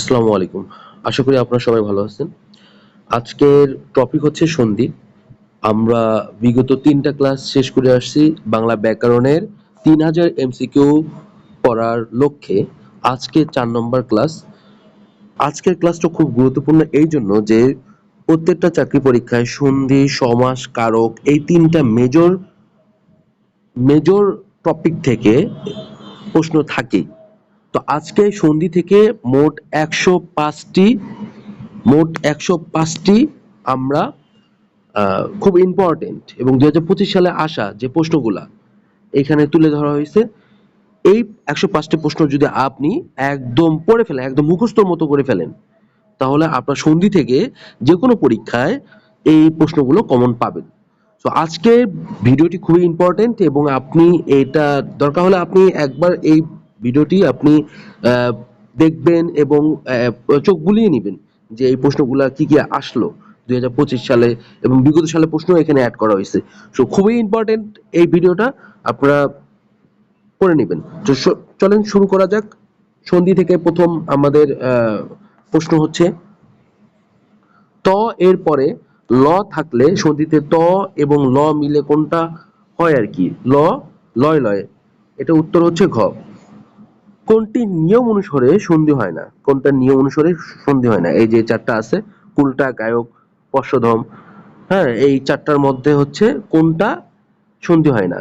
আসসালামু আলাইকুম। আশা করি আপনারা সবাই ভালো আছেন। আজকের টপিক হচ্ছে সন্ধি। আমরা বিগত তিনটা ক্লাস শেষ করে আসছি বাংলা ব্যাকরণের তিন হাজার এমসিকিউ পড়ার লক্ষ্যে। আজকে চার নম্বর ক্লাস আজকের ক্লাসটা খুব গুরুত্বপূর্ণ এই জন্য যে প্রত্যেকটা চাকরি পরীক্ষায় সন্ধি, সমাস, কারক এই তিনটা মেজর মেজর টপিক থেকে প্রশ্ন থাকেই। তো আজকে সন্ধি থেকে মোট একশো পাঁচটি, মোট একশো পাঁচটি আমরা খুব ইম্পর্টেন্ট এবং দু হাজার পঁচিশ সালে আসা যে প্রশ্নগুলা এখানে তুলে ধরা হয়েছে, এই একশো পাঁচটি প্রশ্ন যদি আপনি একদম পড়ে ফেলেন, একদম মুখস্থর মতো করে ফেলেন, তাহলে আপনার সন্ধি থেকে যে কোনো পরীক্ষায় এই প্রশ্নগুলো কমন পাবেন। তো আজকে ভিডিওটি খুবই ইম্পর্টেন্ট এবং আপনি এটা, দরকার হলে আপনি একবার এই ভিডিওটি আপনি দেখবেন এবং চোখ বুলিয়ে নেবেন যে এই প্রশ্নগুলা কি কি আসলো দুই হাজার পঁচিশ সালে এবং বিগত সালে প্রশ্ন এখানে অ্যাড করা হয়েছে। সো খুবই ইম্পর্টেন্ট এই ভিডিওটা আপনারা করে নেবেন। তো চলেন শুরু করা যাক। সন্ধি থেকে প্রথম আমাদের প্রশ্ন হচ্ছে, ত এর পরে ল থাকলে সন্ধিতে ত এবং ল মিলে কোনটা হয় আর কি? ল, লয় লয়। এটা উত্তর হচ্ছে ঘ। কোনটি নিয়ম অনুসারে সন্ধি হয় না? কোনটা নিয়ম অনুসারে সন্ধি হয় না? এই যে চারটা আছে, কুলটা, গায়ক পশ্চধম হ্যাঁ এই চারটার মধ্যে হচ্ছে কোনটা সন্ধি হয় না?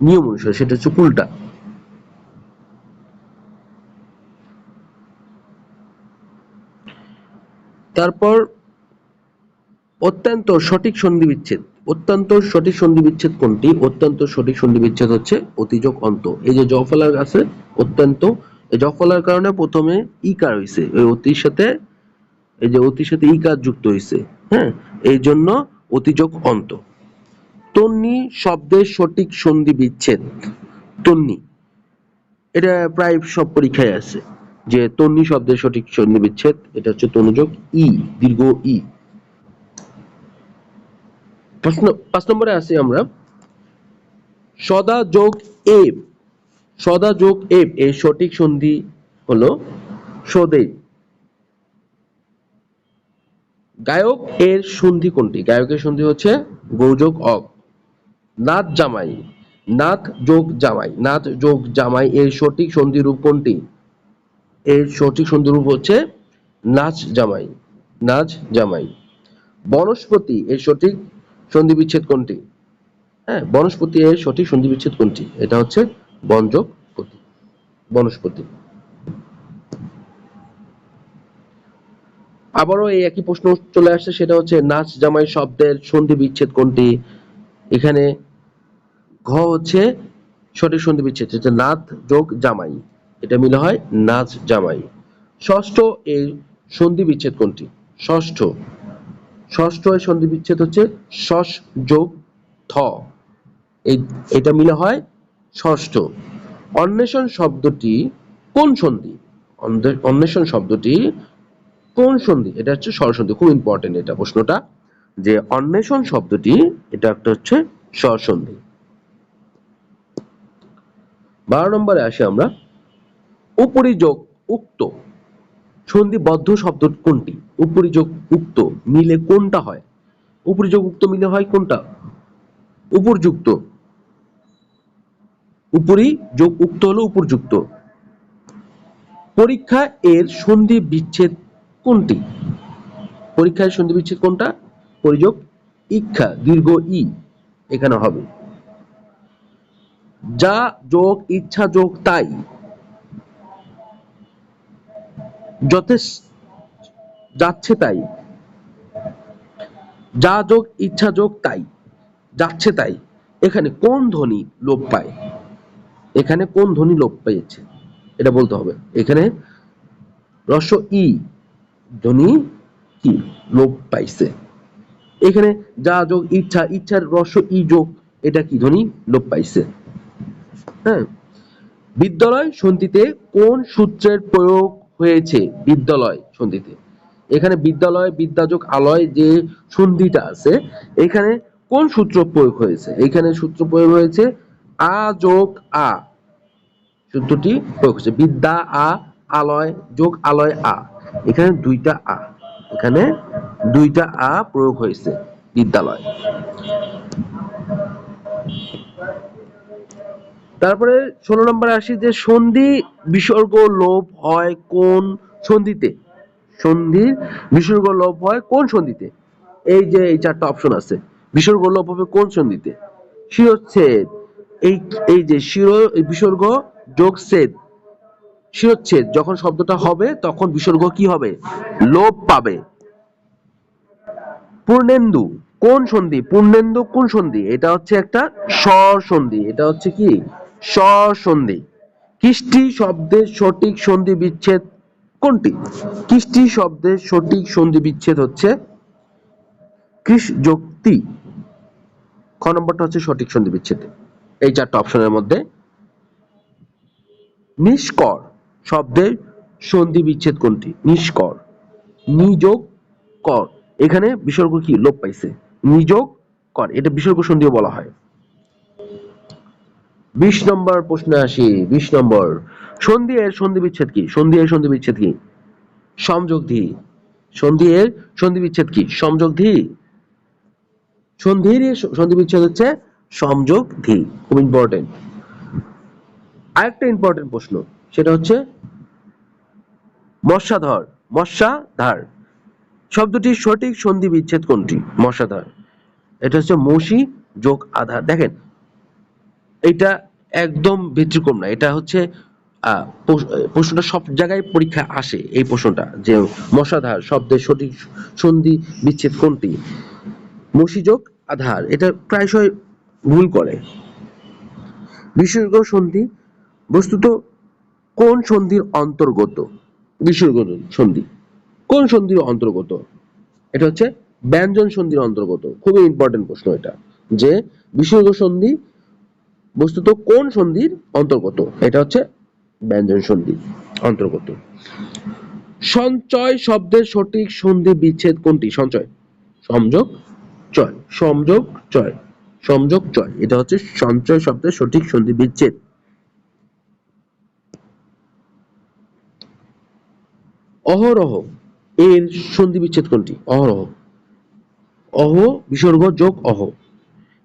নিয়ম অনুসারে, সেটা হচ্ছে কুলটা। তারপর অত্যন্ত সঠিক সন্ধি বিচ্ছেদ অত্যন্ত সঠিক সন্ধি বিচ্ছেদ কোনটি? অত্যন্ত সঠিক সন্ধি বিচ্ছেদ হচ্ছে অতিযোগ অন্ত। এই যে জফলার আছে, অত্যন্ত। জফলার কারণে প্রথমে ইকার হইছে। ওই অতির সাথে, এই যে অতির সাথে ইকার যুক্ত হইছে হ্যাঁ? এই জন্য অতিযোগ অন্ত। তন্নি শব্দের সঠিক সন্ধি বিচ্ছেদ। তন্নি। এটা প্রায় সব পরীক্ষায় আছে যে তন্নি শব্দের সঠিক সন্ধি বিচ্ছেদ, এটা হচ্ছে তনুযোগ ই, দীর্ঘ ই। পাঁচ ন- পাঁচ নম্বরে আসি আমরা। সদা যোগ এব। সদা যোগ এব, এর সঠিক সন্ধি হলো সদেব গায়ক এর সন্ধি কোনটি? গায়কের সন্ধি হচ্ছে গৌযোগ অগ নাথ জামাই, নাথ যোগ জামাই, নাথ যোগ জামাই এর সঠিক সন্ধি রূপ কোনটি? এর সঠিক সন্ধি রূপ হচ্ছে নাচ জামাই নাচ জামাই। বনস্পতি এর সঠিক সন্ধি বিচ্ছেদ কোনটি? হ্যাঁ বনস্পতি এর সঠিক সন্ধি বিচ্ছেদ কোনটি? এটা হচ্ছে বনযোগ পতি বনস্পতি। আবারও এই একই প্রশ্ন চলে আসছে, সেটা হচ্ছে নাচ জামাই শব্দের সন্ধি বিচ্ছেদ কোনটি? এখানে ঘ হচ্ছে সঠিক সন্ধি বিচ্ছেদ নাথ যোগ জামাই, এটা মিলে হয় নাচ জামাই। ষষ্ঠ এর সন্ধি বিচ্ছেদ কোনটি? ষষ্ঠ। ষষ্ঠ সন্ধি বিচ্ছেদ হচ্ছে শস যোগ থ। এটা মিলে হয় ষষ্ঠ। অন্বেষণ শব্দটি কোন সন্ধি? অন্বেষণ শব্দটি কোন সন্ধি? এটা হচ্ছে স্বরসন্ধি খুব ইম্পর্টেন্ট এটা প্রশ্নটা। যে অন্বেষণ শব্দটি, এটা একটা হচ্ছে স্বরসন্ধি বারো নম্বরে আসি আমরা। উপরিযোগ উক্ত সন্ধিবদ্ধ শব্দ কোনটি? উপরিযোগ উক্ত মিলে কোনটা হয়? উপরিযোগ উক্ত মিলে হয় কোনটা? উপরযুক্ত। উপরি যোগ উক্ত হলো উপরযুক্ত। পরীক্ষা এর সন্ধি বিচ্ছেদ কোনটি? পরীক্ষার সন্ধি বিচ্ছেদ কোনটা? পরিযোগ ইচ্ছা দীর্ঘ ই, এখানে হবে। যা যোগ, ইচ্ছা যোগ, তাই। যাচ্ছে তাই। যা যোগ, ইচ্ছা যোগ তাই, যাচ্ছে তাই। এখানে কোন ধ্বনি লোপ পায়? এখানে কোন ধ্বনি লোপ পেয়েছে? এটা বলতে হবে। এখানে রস ই, ধ্বনি কি লোপ পাইছে? এখানে যা যোগ, ইচ্ছা, ইচ্ছার রস ই যোগ, এটা কি ধ্বনি লোপ পাইছে? হ্যাঁ। বিদ্যালয় সন্ধিতে কোন সূত্রের প্রয়োগ হয়েছে বিদ্যালয় সন্ধিতে। এখানে বিদ্যালয়, বিদ্যাযোগ আলয় যে সন্ধিটা আছে, এখানে কোন সূত্র প্রয়োগ হয়েছে? এখানে সূত্র প্রয়োগ হয়েছে আ যোগ আ। সূত্রটি প্রয়োগ হয়েছে বিদ্যা আ, আলয়, যোগ আলয় আ। এখানে দুইটা আ। এখানে দুইটা আ প্রয়োগ হয়েছে বিদ্যালয়। তারপরে ষোলো নম্বরে আসি যে সন্ধি বিসর্গ লোপ হয় কোন সন্ধিতে? সন্ধির বিসর্গ লোপ হয় কোন সন্ধিতে? এই যে এই চারটা অপশন আছে। বিসর্গ লোপ হবে কোন সন্ধিতে? শিরচ্ছেদ। এই এই যে শির বিসর্গ যোগ ছেদ। শিরচ্ছেদ, যখন শব্দটা হবে, তখন বিসর্গ কি হবে? লোপ পাবে। পূর্ণেন্দু, কোন সন্ধি? পূর্ণেন্দু কোন সন্ধি? এটা হচ্ছে একটা স্বর সন্ধি। এটা হচ্ছে কি? সন্ধি কৃষ্টি শব্দের সঠিক সন্ধি বিচ্ছেদ কোনটি? কৃষ্টি শব্দের সঠিক সন্ধি বিচ্ছেদ হচ্ছে যুক্তি। খ নম্বরটা হচ্ছে সঠিক সন্ধি বিচ্ছেদ। এই চারটা অপশনের মধ্যে নিষ্কর শব্দের সন্ধি বিচ্ছেদ কোনটি? নিষ্কর। নিযোগ কর। এখানে বিসর্গ কি? লোপ পাইছে। নিযোগ কর। এটা বিসর্গ সন্ধিও বলা হয়। বিশ নম্বর প্রশ্নে আসি, বিশ নম্বর। সন্ধি এর সন্ধি বিচ্ছেদ কি? সন্ধি এর সন্ধি বিচ্ছেদ কি? সংযোগ ধি। সন্ধি এর সন্ধি বিচ্ছেদ কি? সংযোগ ধি। সন্ধির সন্ধি বিচ্ছেদ হচ্ছে সংযোগ ধি। খুব ইম্পর্টেন্ট আরেকটা ইম্পর্টেন্ট প্রশ্ন, সেটা হচ্ছে মশাধর মশাধার শব্দটির সঠিক সন্ধি বিচ্ছেদ কোনটি? মশাধার এটা হচ্ছে মসি যোগ আধার। দেখেন এটা একদম ব্যতিক্রম না। এটা হচ্ছে প্রশ্নটা সব জায়গায় পরীক্ষা আসে এই প্রশ্নটা, যে মশাধার শব্দের সঠিক সন্ধি বিচ্ছেদ কোনটি? মসিযোগ, আধার, এটা প্রায়শই ভুল করে। বিসর্গ সন্ধি, বস্তুত কোন সন্ধির অন্তর্গত? বিসর্গ সন্ধি, কোন সন্ধির অন্তর্গত? এটা হচ্ছে ব্যঞ্জন সন্ধির অন্তর্গত। খুবই ইম্পর্টেন্ট প্রশ্ন এটা, যে বিসর্গ সন্ধি বস্তুত কোন সন্ধির অন্তর্গত? এটা হচ্ছে ব্যঞ্জন সন্ধি, অন্তর্গত। সঞ্চয় শব্দের সঠিক সন্ধি বিচ্ছেদ কোনটি? সঞ্চয়। সংযোগ চয়। সংযোগ চয়। সংযোগ চয়। এটা হচ্ছে সঞ্চয় শব্দের সঠিক সন্ধি বিচ্ছেদ। অহরহ এর সন্ধি বিচ্ছেদ কোনটি? অহরহ। অহ, বিসর্গ যোগ অহ।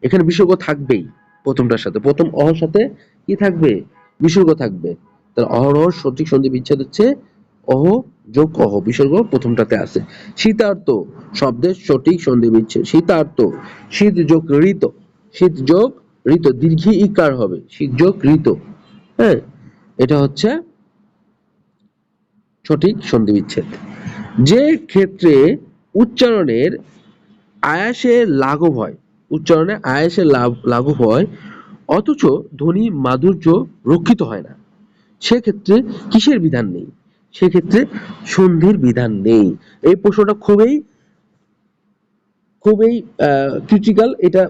এখানে বিসর্গ থাকবেই। প্রথমটার সাথে। প্রথম অহর সাথে কি থাকবে? বিসর্গ থাকবে। তাহলে অহরহ সঠিক সন্ধি বিচ্ছেদ হচ্ছে অহ যোগ অহ, বিসর্গ প্রথমটাতে আছে। শীতার্থ শব্দের সঠিক সন্ধি বিচ্ছেদ। শীতার্থ শীত যোগ ঋত। শীত যোগ ঋত, দীর্ঘ ইকার হবে। শীত যোগ ঋত। হ্যাঁ এটা হচ্ছে সঠিক সন্ধি বিচ্ছেদ। যে ক্ষেত্রে উচ্চারণের আয়াসে লাঘব হয় উচ্চারণে আয়াসে লাভ- লাঘব হয়, অথচ ধ্বনি মাধুর্য রক্ষিত হয় না। সেক্ষেত্রে কিসের বিধান নেই? সেক্ষেত্রে সন্ধির বিধান নেই। এই প্রশ্নটা খুবই খুবই ক্রিটিক্যাল এটা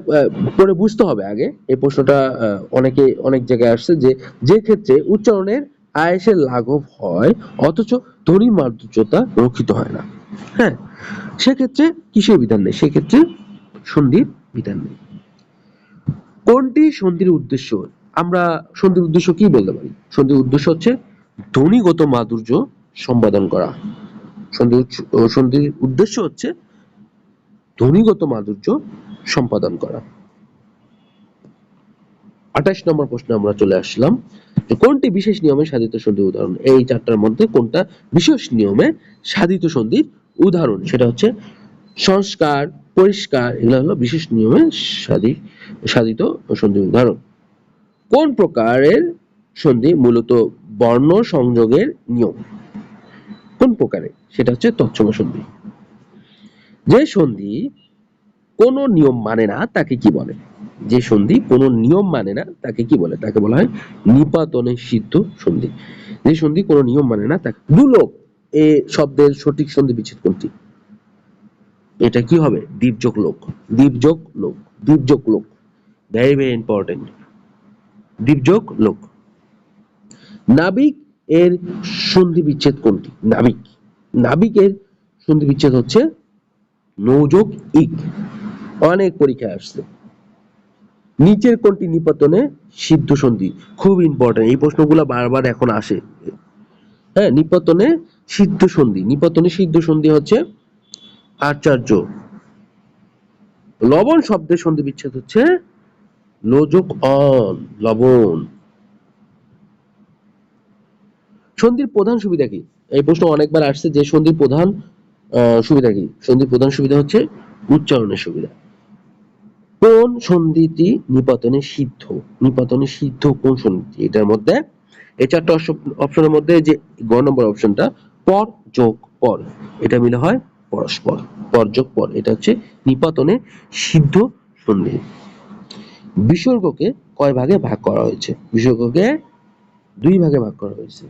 পরে বুঝতে হবে আগে। এই প্রশ্নটা অনেকে, অনেক জায়গায় আসছে যে যে ক্ষেত্রে উচ্চারণের আয়েসের লাঘব হয়, অথচ ধ্বনি মাধুর্যতা রক্ষিত হয় না। হ্যাঁ সেক্ষেত্রে কিসের বিধান নেই? সেক্ষেত্রে সন্ধির বিধান নেই। কোনটি সন্ধির উদ্দেশ্য? আমরা সন্ধির উদ্দেশ্য কি বলতে পারি? সন্ধির উদ্দেশ্য হচ্ছে ধ্বনিগত মাধুর্য সম্পাদন করা। সন্ধির সন্ধির উদ্দেশ্য হচ্ছে ধ্বনিগত মাধুর্য সম্পাদন করা। আঠাশ নম্বর প্রশ্নে আমরা চলে আসলাম যে কোনটি বিশেষ নিয়মে সাধিত সন্ধির উদাহরণ? এই চারটার মধ্যে কোনটা বিশেষ নিয়মে সাধিত সন্ধির উদাহরণ? সেটা হচ্ছে সংস্কার পরিষ্কার, এগুলো হলো বিশেষ নিয়মে সাধি, সাধিত সন্ধির উদাহরণ। কোন প্রকারের সন্ধি মূলত বর্ণ সংযোগের নিয়ম? কোন প্রকারে? সেটা হচ্ছে তৎসম সন্ধি। যে সন্ধি কোন নিয়ম মানে না, তাকে কি বলে? যে সন্ধি কোন নিয়ম মানে না, তাকে কি বলে? তাকে বলা হয় নিপাতনে সিদ্ধ সন্ধি। যে সন্ধি কোন নিয়ম মানে না, তাকে দুলোক এ শব্দের সঠিক সন্ধি বিচ্ছেদ কোনটি? এটা কি হবে? দ্বীপযোগ লোক। দ্বীপযোগ লোক। দ্বীপযোগ লোক। ভেরি ভেরি ইম্পর্টেন্ট দ্বীপযোগ লোক। নাবিক এর সন্ধি বিচ্ছেদ কোনটি? নাবিক। নাবিকের সন্ধি বিচ্ছেদ হচ্ছে নৌযোগ ইক। অনেক পরীক্ষায় আসছে। নিচের কোনটি নিপাতনে সিদ্ধ সন্ধি? খুব ইম্পর্টেন্ট এই প্রশ্নগুলো বারবার এখন আসে। হ্যাঁ নিপতনে সিদ্ধ সন্ধি। নিপতনে সিদ্ধ সন্ধি হচ্ছে আচার্য। লবণ শব্দের সন্ধি বিচ্ছেদ হচ্ছে লোযোগ অন লবণ। সন্ধির প্রধান সুবিধা কি? এই প্রশ্ন অনেকবার আসছে যে সন্ধির প্রধান সুবিধা কি? সন্ধির প্রধান সুবিধা হচ্ছে উচ্চারণের সুবিধা। কোন সন্ধিটি নিপাতনে সিদ্ধ? নিপাতনে সিদ্ধ কোন সন্ধিটি? এটার মধ্যে, এই চারটা অপশনের মধ্যে যে গ নম্বর অপশনটা, পর যোগ পর, এটা মিলে হয় পরস্পর। পর পর এটা হচ্ছে নিপাতনে সিদ্ধ সন্ধি বিসর্গকে কয় ভাগে ভাগ করা হয়েছে? বিসর্গকে দুই ভাগে ভাগ করা হয়েছে।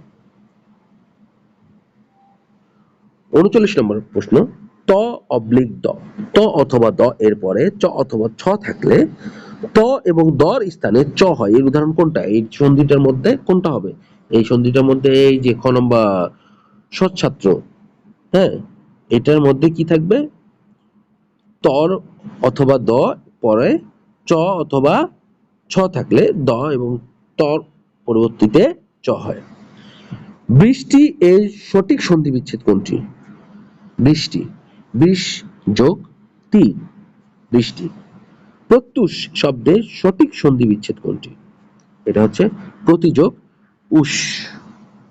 উনচল্লিশ নম্বর প্রশ্ন, ত অবলিক দ। ত অথবা দ এর পরে চ অথবা ছ থাকলে ত এবং দর স্থানে চ হয়। এর উদাহরণ কোনটা? এই সন্ধিটার মধ্যে কোনটা হবে? এই সন্ধিটার মধ্যে এই যে খ নম্বর সৎছাত্র হ্যাঁ? এটার মধ্যে কি থাকবে? তর অথবা দ পরে চ অথবা ছ থাকলে দ এবং তর পরবর্তীতে চ হয়। বৃষ্টি এর সঠিক সন্ধি বিচ্ছেদ কোনটি? বৃষ্টি। বৃষ যোগ তি। বৃষ্টি। প্রত্যুষ শব্দের সঠিক সন্ধি বিচ্ছেদ কোনটি? এটা হচ্ছে প্রতিযোগ উষ।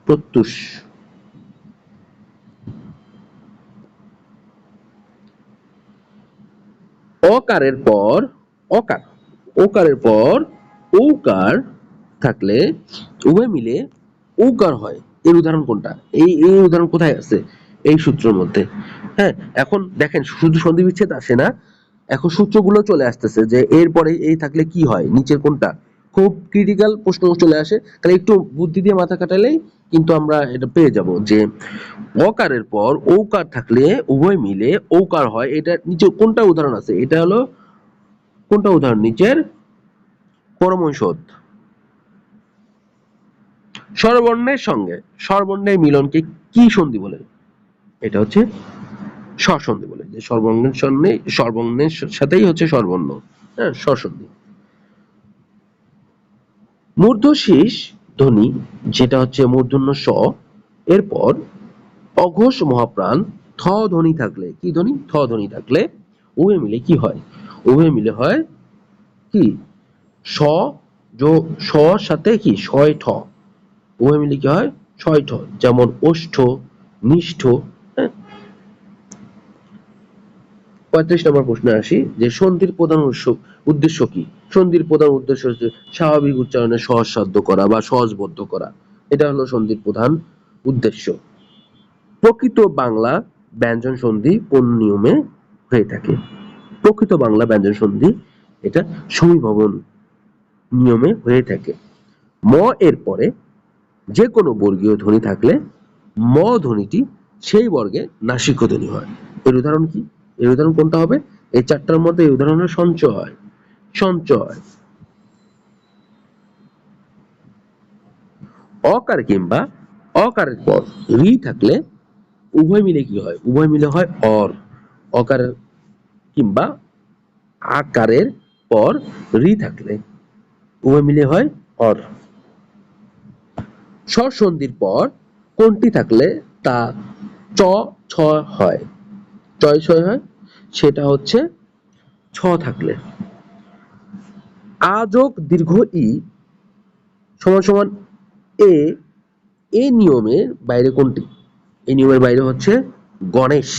প্রত্যুষ। অকারের পর অকার। ওকারের পর ঔকার থাকলে উভয় মিলে ঔকার হয়। এর উদাহরণ কোনটা? এই এই উদাহরণ কোথায় আছে? এই সূত্রের মধ্যে। হ্যাঁ এখন দেখেন, শুধু সন্ধি বিচ্ছেদ আসে না। এখন সূত্রগুলো চলে আসতেছে যে এরপরে এই থাকলে কি হয়? নিচের কোনটা? খুব ক্রিটিক্যাল প্রশ্ন চলে আসে। তাহলে একটু বুদ্ধি দিয়ে মাথা কাটালেই কিন্তু আমরা এটা পেয়ে যাব যে অকারের পর ঔকার থাকলে উভয় মিলে ঔকার হয়। এটা নিচে কোনটা উদাহরণ আছে? এটা হলো কোনটা উদাহরণ? নিচের পরমৈষদ স্বরবর্ণের সঙ্গে, স্বরবর্ণের মিলনকে কি সন্ধি বলে? এটা হচ্ছে স্বসন্ধি বলে। যে স্বরবর্ণের সঙ্গে, স্বরবর্ণের সাথেই হচ্ছে স্বরবর্ণ। হ্যাঁ স্বসন্ধি। মূর্ধশীষ ধ্বনি, যেটা হচ্ছে মূর্ধন্য স, এরপর অঘোষ মহাপ্রাণ থ ধ্বনি থাকলে, কি ধ্বনি? থ ধ্বনি থাকলে উভয় মিলে কি হয়? উভয় মিলে হয় কি? স, যো, স সাথে কি? ছয় ঠ। উভয় মিলে কি হয়? ছয় ঠ। যেমন ওষ্ঠ নিষ্ঠ হ্যাঁ পঁয়ত্রিশ নম্বর প্রশ্নে আসি, যে সন্ধির প্রধান উদ্দেশ্য কি? সন্ধির প্রধান উদ্দেশ্য হচ্ছে স্বাভাবিক উচ্চারণে সহজসাধ্য করা বা সহজবদ্ধ করা। এটা হলো সন্ধির প্রধান উদ্দেশ্য। প্রকৃত বাংলা ব্যঞ্জন সন্ধি কোন নিয়মে হয়ে থাকে? প্রকৃত বাংলা ব্যঞ্জন সন্ধি এটা সমীভবন নিয়মে হয়ে থাকে। ম এর পরে যে কোনো বর্গীয় ধ্বনি থাকলে ম ধ্বনিটি সেই বর্গে নাসিক ধ্বনি হয়। এর উদাহরণ কি? এর উদাহরণ কোনটা হবে? এই চারটার মধ্যে এই উদাহরণ সঞ্চয় সঞ্চয়। অকার কিংবা অকারের পর রি থাকলে উভয় মিলে কি হয়? উভয় মিলে হয় অর। অকার কিংবা আকারের পর রি থাকলে উভয় মিলে হয় অর। স্বরসন্ধির পর কোনটি থাকলে তা চ ছ হয়? চয় ছয় হয়? সেটা হচ্ছে ছ থাকলে। আযোগ দীর্ঘ ই সমান সমান এ এ নিয়মের বাইরে কোনটি? এই নিয়মের বাইরে হচ্ছে গণেশ।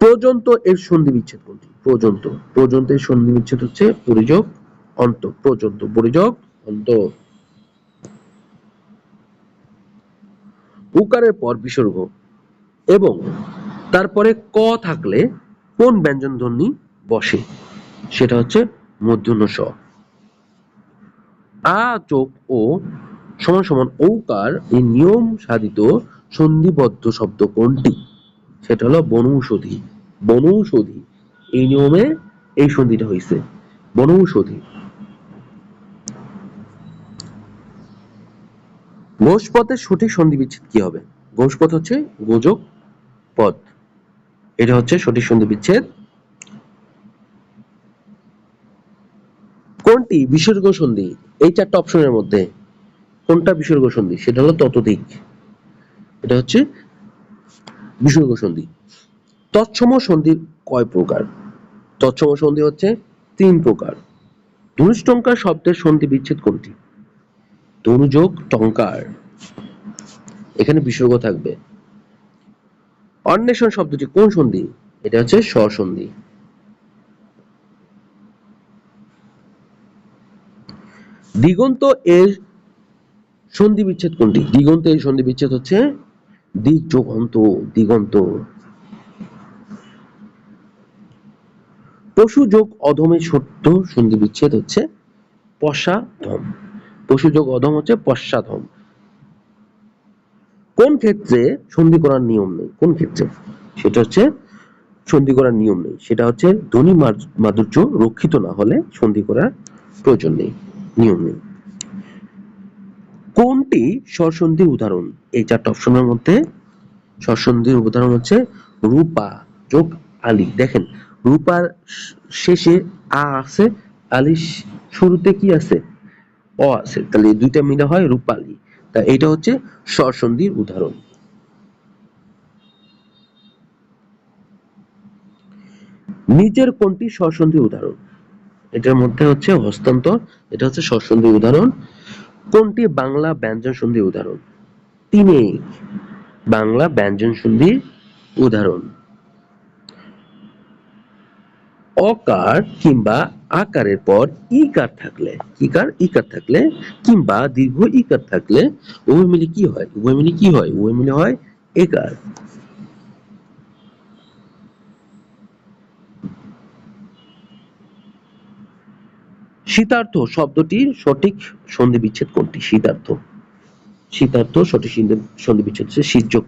পর্যন্ত এর সন্ধি বিচ্ছেদ কোনটি? পর্যন্ত পর্যন্ত এর সন্ধি বিচ্ছেদ হচ্ছে পরিযোগ অন্ত। পর্যন্ত পরিযোগ অন্ত। উকারের পর বিসর্গ। এবং তারপরে ক থাকলে কোন ব্যঞ্জন ধ্বনি বসে? সেটা হচ্ছে মূর্ধন্য স আ চোখ ও সমান সমান ঔকার এই নিয়ম সাধিত সন্ধিবদ্ধ শব্দ কোনটি? সেটা হলো বনৌষধি। বনৌষধি, এই নিয়মে এই সন্ধিটা হয়েছে বনৌষধি। ঘোষপথের সঠিক সন্ধি বিচ্ছেদ কি হবে? ঘোষপথ হচ্ছে গোযোগ পদ এটা হচ্ছে সঠিক সন্ধি বিচ্ছেদ। কোনটি? বিসর্গ সন্ধি। এই চারটা অপশনের মধ্যে কোনটা বিসর্গ সন্ধি? সেটা হলো ততোধিক। এটা হচ্ছে বিসর্গ সন্ধি। তৎসম সন্ধি কয় প্রকার? তৎসম সন্ধি হচ্ছে তিন প্রকার। ধনুষ্টঙ্কার শব্দের সন্ধি বিচ্ছেদ কোনটি? ধনুযোগ টঙ্কার। এখানে বিসর্গ থাকবে। অন্বেষণ শব্দটি কোন সন্ধি? এটা হচ্ছে স্বসন্ধি। দিগন্ত এর সন্ধি বিচ্ছেদ কোনটি? দিগন্ত এর সন্ধি বিচ্ছেদ হচ্ছে দিক যোগ অন্ত দিগন্ত। পশু যোগ অধমে সত্য সন্ধি বিচ্ছেদ হচ্ছে পশ্চাধম পশু যোগ অধম হচ্ছে পশ্চাধম। কোন ক্ষেত্রে সন্ধি করার নিয়ম নেই? কোন ক্ষেত্রে? সেটা হচ্ছে সন্ধি করার নিয়ম নেই। সেটা হচ্ছে মাধু- মাধুর্য রক্ষিত না হলে সন্ধি করার প্রয়োজন নেই, নিয়ম নেই। কোনটি স্বরসন্ধির উদাহরণ? এই চারটা অপশনের মধ্যে স্বরসন্ধির উদাহরণ হচ্ছে রূপা যোগ আলী। দেখেন, রূপার শেষে আ আছে আলী শুরুতে কি আছে? অ আছে। তাহলে দুইটা মিলে হয় রূপালী। তা এটা হচ্ছে স্বরসন্ধির উদাহরণ। নিচের কোনটি স্বরসন্ধির উদাহরণ? এটার মধ্যে হচ্ছে হস্তান্তর, এটা হচ্ছে স্বরসন্ধির উদাহরণ। কোনটি বাংলা ব্যঞ্জন সন্ধির উদাহরণ? তিনে বাংলা ব্যঞ্জন সন্ধির উদাহরণ। অকার কিংবা আকারের পর ইকার থাকলে, ইকার ইকার থাকলে, কিংবা দীর্ঘ ইকার থাকলে, উভয় মিলে কি হয়? উভয় মিলে কি হয়? উভয় মিলে হয় একার। শীতার্থ শব্দটির সঠিক সন্ধি বিচ্ছেদ কোনটি? শীতার্থ। শীতার্থ সঠিক সন্ধি- বিচ্ছেদ হচ্ছে শীতযোগ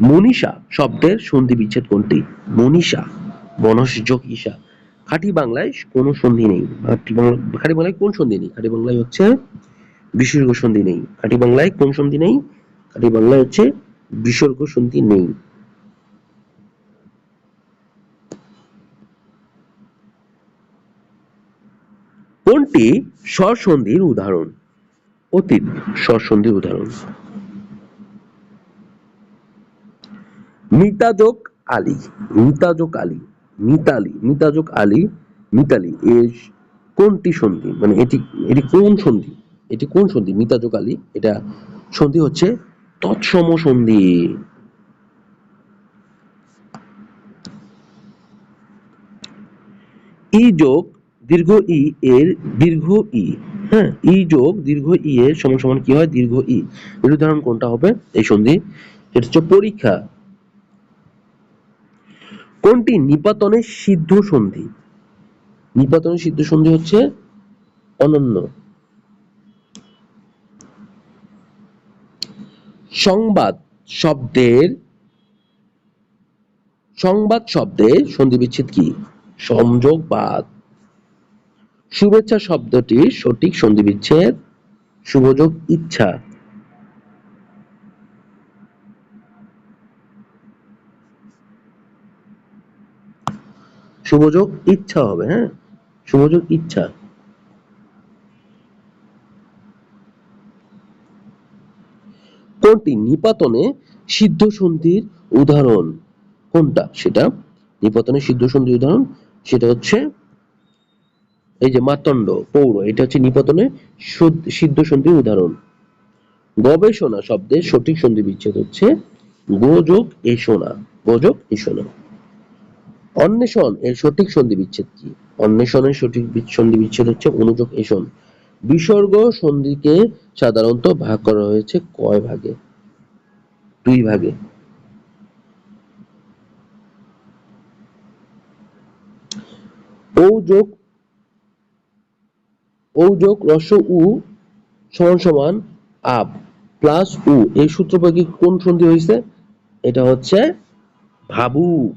মনীষা শব্দের সন্ধি বিচ্ছেদ কোনটি মনীষা, বনস যোগ ঈশা। খাঁটি বাংলায় কোনো সন্ধি নেই। খাঁটি বাংলায় কোন সন্ধি নেই? খাঁটি বাংলায় হচ্ছে বিসর্গ সন্ধি নেই। খাঁটি বাংলায় কোন সন্ধি নেই? খাঁটি বাংলায় হচ্ছে বিসর্গ সন্ধি নেই। কোনটি স্বরসন্ধির উদাহরণ? অতীত স্বরসন্ধির উদাহরণ। মিতাযোগ আলী মিতাযোগ আলী, মিতালি মিতাযোগ আলী, মিতালি এর কোনটি সন্ধি? মানে এটি এটি কোন সন্ধি? এটি কোন সন্ধি? মিতাযোগ আলী, এটা সন্ধি হচ্ছে তৎসম সন্ধি। ই যোগ দীর্ঘ ই এর দীর্ঘ ই হ্যাঁ ই যোগ দীর্ঘ ই এর সমান সমান কি হয়? দীর্ঘ ই। এর উদাহরণ কোনটা হবে? এই সন্ধি, এটা হচ্ছে পরীক্ষা। কোনটি নিপাতনের সিদ্ধ সন্ধি? নিপাতনের সিদ্ধ সন্ধি হচ্ছে অনন্য। সংবাদ শব্দের সংবাদ শব্দের সন্ধি বিচ্ছেদ কি সংযোগবাদ শুভেচ্ছা শব্দটির সঠিক সন্ধি বিচ্ছেদ শুভযোগ ইচ্ছা। শুভযোগ ইচ্ছা হবে হ্যাঁ? শুভযোগ ইচ্ছা। কোনটি? নিপাতনে সিদ্ধ সন্ধির উদাহরণ। কোনটা? সেটা? নিপাতনে সিদ্ধ সন্ধির উদাহরণ, সেটা হচ্ছে এই যে মাতণ্ড, পৌর, এটা হচ্ছে নিপাতনে সিদ্ধ সন্ধির উদাহরণ। গবেষণা শব্দের সঠিক সন্ধি বিচ্ছেদ হচ্ছে গোযোগ এসোনা গোযোগ এসোনা অন্বেষণ এর সঠিক সন্ধি বিচ্ছেদ কি? অন্বেষণের সঠিক সন্ধি বিচ্ছেদ হচ্ছে অনুযোগ এসন বিসর্গ সন্ধিকে সাধারণত ভাগ করা হয়েছে কয় ভাগে? দুই ভাগে। ঔযোগ ঔযোগ রস্য উ সমান সমান আপ প্লাস উ। এই সূত্র কোন সন্ধি হয়েছে? এটা হচ্ছে ভাবুক।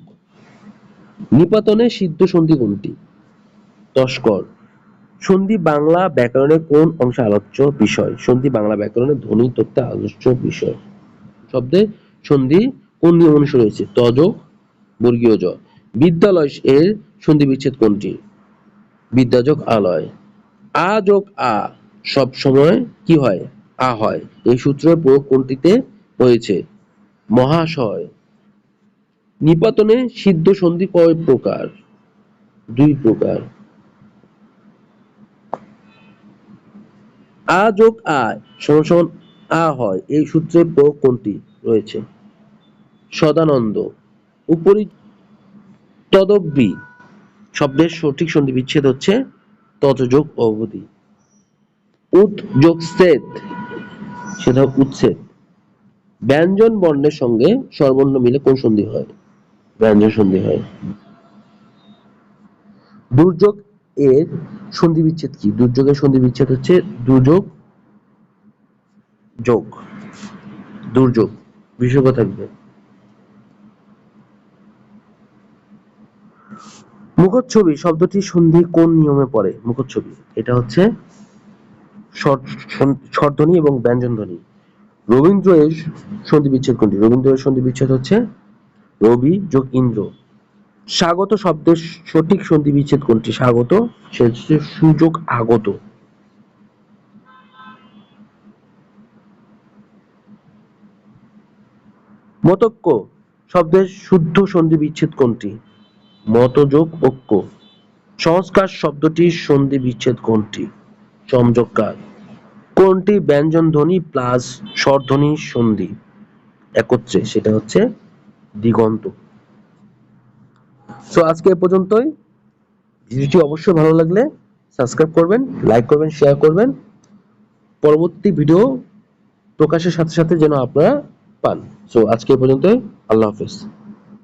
নিপাতনে সিদ্ধ সন্ধি কোনটি? তস্কর। সন্ধি বাংলা ব্যাকরণের কোন অংশে আলোচ্য বিষয়? সন্ধি বাংলা ব্যাকরণের ধ্বনি, তত্ত্বে আলোচ্য বিষয়। শব্দে সন্ধি কোন নিয়ম অনুসারে হয়েছে তযোগ বর্গীয় জ। বিদ্যালয় এর সন্ধি বিচ্ছেদ কোনটি? বিদ্যাযোগ আলয়। আ যোগ আ, সব সময় কি হয়? আ হয়। এই সূত্রের প্রয়োগ কোনটিতে হয়েছে? মহাশয়। নিপাতনে সিদ্ধ সন্ধি কয় প্রকার? দুই প্রকার। আ যোগ আ সমান আ হয়। এই সূত্রের প্রয়োগ কোনটি? রয়েছে। সদানন্দ। উপরি তদব্বি শব্দের সঠিক সন্ধি বিচ্ছেদ হচ্ছে ততযোগ অবধি। উদ যোগ সেদ সেটা উচ্ছেদ ব্যঞ্জন বর্ণের সঙ্গে স্বরবর্ণ মিলে কোন সন্ধি হয়? ব্যঞ্জন সন্ধি হয়। দুর্যোগ এর সন্ধি বিচ্ছেদ কি? দুর্যোগের সন্ধি বিচ্ছেদ হচ্ছে দুর্যোগ, যোগ। দুর্যোগ বিসর্গ থাকবে মুখচ্ছবি শব্দটির সন্ধি কোন নিয়মে পড়ে? মুখচ্ছবি, এটা হচ্ছে স্বর- স্বরধ্বনি এবং ব্যঞ্জনধ্বনি। রবীন্দ্র এর সন্ধি বিচ্ছেদ কোনটি? রবীন্দ্র এর সন্ধি বিচ্ছেদ হচ্ছে রবি যোগ ইন্দ্র। স্বাগত শব্দের সঠিক সন্ধি বিচ্ছেদ কোনটি? স্বাগত, সে হচ্ছে সুযোগ আগত। মতক্য, শব্দের শুদ্ধ সন্ধি বিচ্ছেদ কোনটি? মতযোগ ঐক্য। সংস্কার শব্দটির সন্ধি বিচ্ছেদ কোনটি? সমযোগকার কোনটি ব্যঞ্জন ধ্বনি প্লাস স্বরধ্বনি সন্ধি? একত্রে, সেটা হচ্ছে দিগন্ত। সো আজকে এ পর্যন্তই। ভিডিওটি অবশ্যই ভালো লাগলে সাবস্ক্রাইব করবেন লাইক করবেন শেয়ার করবেন। পরবর্তী ভিডিও প্রকাশের সাথে সাথে যেন আপনারা পান। সো আজকে এ পর্যন্তই। আল্লাহ হাফেজ।